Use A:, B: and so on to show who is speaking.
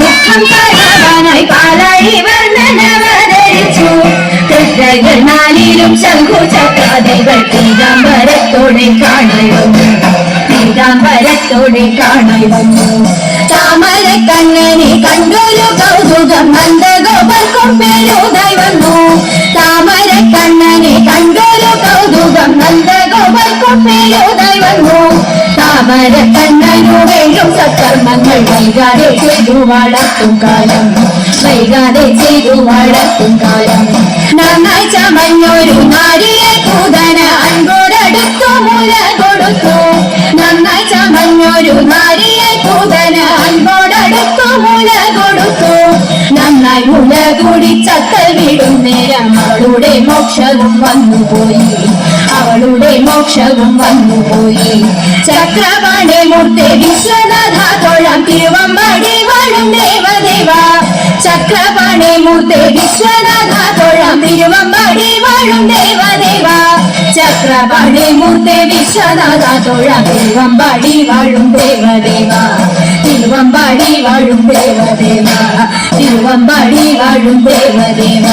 A: ദുഃഖം കളവാനായി പാലാഴി താമര കണ്ണനെ കണ്ടൊരു കൗതുകം നന്ദഗോപർക്കും പേരുതായി വന്നു വേണ്ടും സത്കർമ്മങ്ങൾ വൈകാതെ ചെയ്തു വളർത്തും കാലം. വൈകാതെ ചെയ്തു വളർത്തും കാലം. നന്നായി ചമഞ്ഞൊരു നാരിയെ കൂതന അൻപോടടുത്തു മുല കൊടുത്തു. നന്നായി ചമഞ്ഞൊരു നാരിയെ കൂതന അൻപോടടുത്തു കൂടി വിടും നേരം അവളുടെ മോക്ഷവും വന്നുപോയി അവളുടെ മോക്ഷവും വന്നുപോയി ചക്രപാണി മൂർത്തി വിശ്വനാഥ തൊഴാം തിരുവമ്പാടി വാഴും ദേവദേവ. ചക്രപാണി മൂർത്തി വിശ്വനാഥ തൊഴാം തിരുവമ്പാടി വാഴും ദേവദേവ. ചക്രപാണി മൂർത്തി വിശ്വനാഥ തൊഴാം തിരുവമ്പാടി വാഴും ദേവദേവ. തിരുവമ്പാടി വാഴും ദേവദേവ. തിരുവമ്പാടി വാഴും ദേവദേവ